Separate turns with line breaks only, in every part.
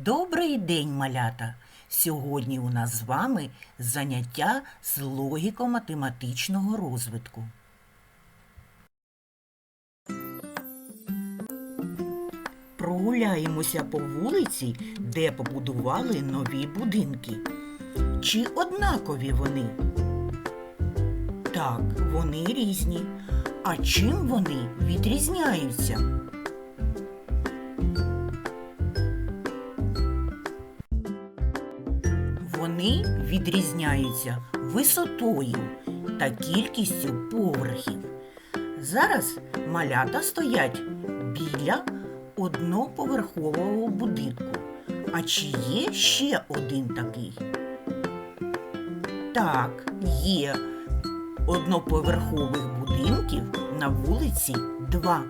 Добрий день, малята! Сьогодні у нас з вами заняття з логіко-математичного розвитку. Прогуляємося по вулиці, де побудували нові будинки. Чи однакові вони? Так, вони різні. А чим вони відрізняються? Вони відрізняються висотою та кількістю поверхів. Зараз малята стоять біля одноповерхового будинку. А чи є ще один такий? Так, є одноповерхових будинків на вулиці два.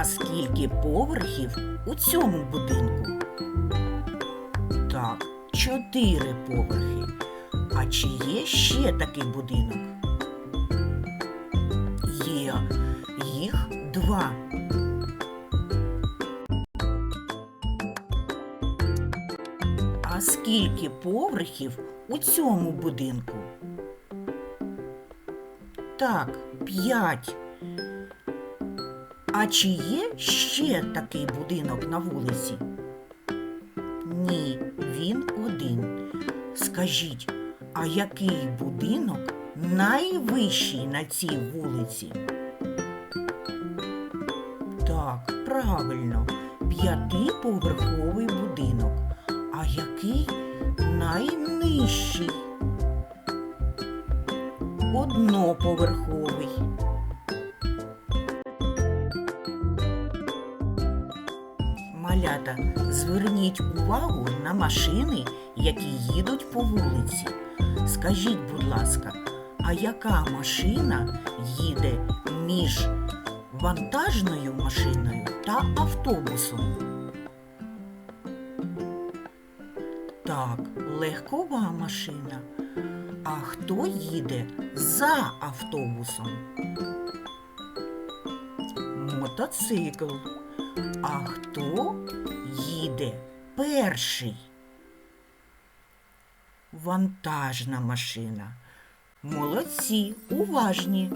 А скільки поверхів у цьому будинку? Так, чотири поверхи. А чи є ще такий будинок? Є. Їх два. А скільки поверхів у цьому будинку? Так, п'ять. А чи є ще такий будинок на вулиці? Ні, він один. Скажіть, а який будинок найвищий на цій вулиці? Так, правильно, п'ятиповерховий будинок. А який найнижчий? Одноповерховий. Малята, зверніть увагу на машини, які їдуть по вулиці. Скажіть, будь ласка, а яка машина їде між вантажною машиною та автобусом? Так, легкова машина. А хто їде за автобусом? Мотоцикл. А хто їде перший? Вантажна машина. Молодці, уважні.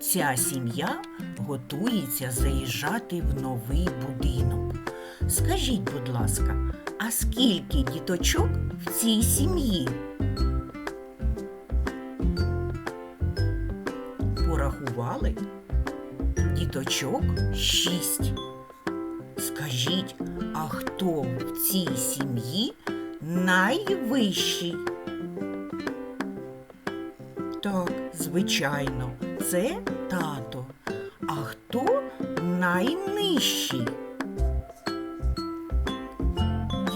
Ця сім'я готується заїжджати в новий будинок. Скажіть, будь ласка, а скільки діточок в цій сім'ї? Порахували? Діточок шість. Скажіть, а хто в цій сім'ї найвищий? Так, звичайно, це тато. А хто найнижчий?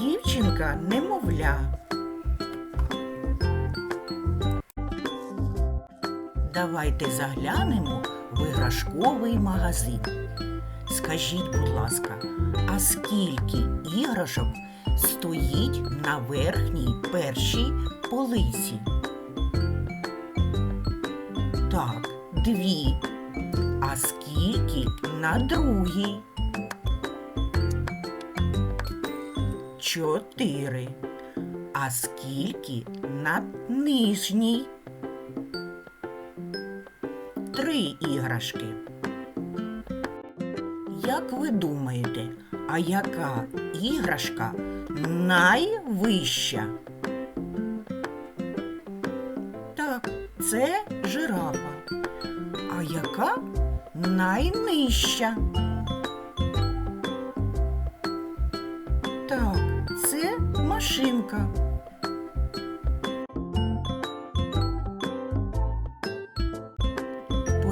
Дівчинка немовля. Давайте заглянемо в іграшковий магазин. Скажіть, будь ласка, а скільки іграшок стоїть на верхній першій полиці? Так, дві. А скільки на другій? Чотири. А скільки на нижній? Три іграшки. Як ви думаєте, а яка іграшка найвища? Так, це жирафа. А яка найнижча? Так, це машинка.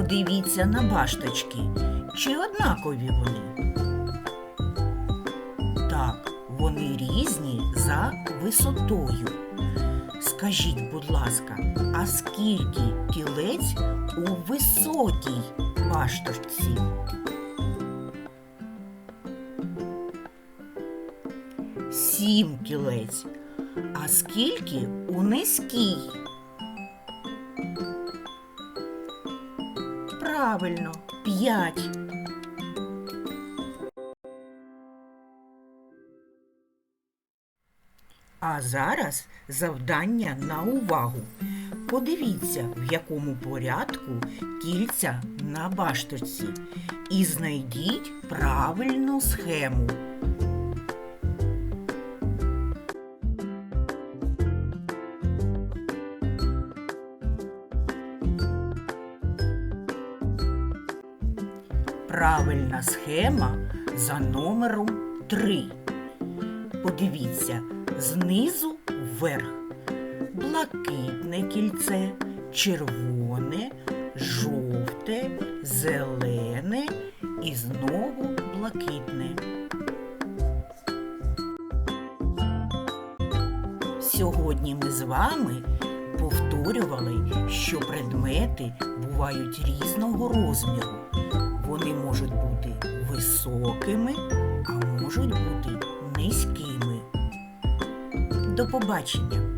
Подивіться на башточки. Чи однакові вони? Так, вони різні за висотою. Скажіть, будь ласка, а скільки кілець у високій башточці? Сім кілець. А скільки у низькій? Правильно, п'ять. А зараз завдання на увагу. Подивіться, в якому порядку кільця на башточці, і знайдіть правильну схему. Правильна схема за номером 3. Подивіться, знизу вверх. Блакитне кільце, червоне, жовте, зелене і знову блакитне. Сьогодні ми з вами повторювали, що предмети бувають різного розміру. Вони можуть бути високими, а можуть бути низькими. До побачення!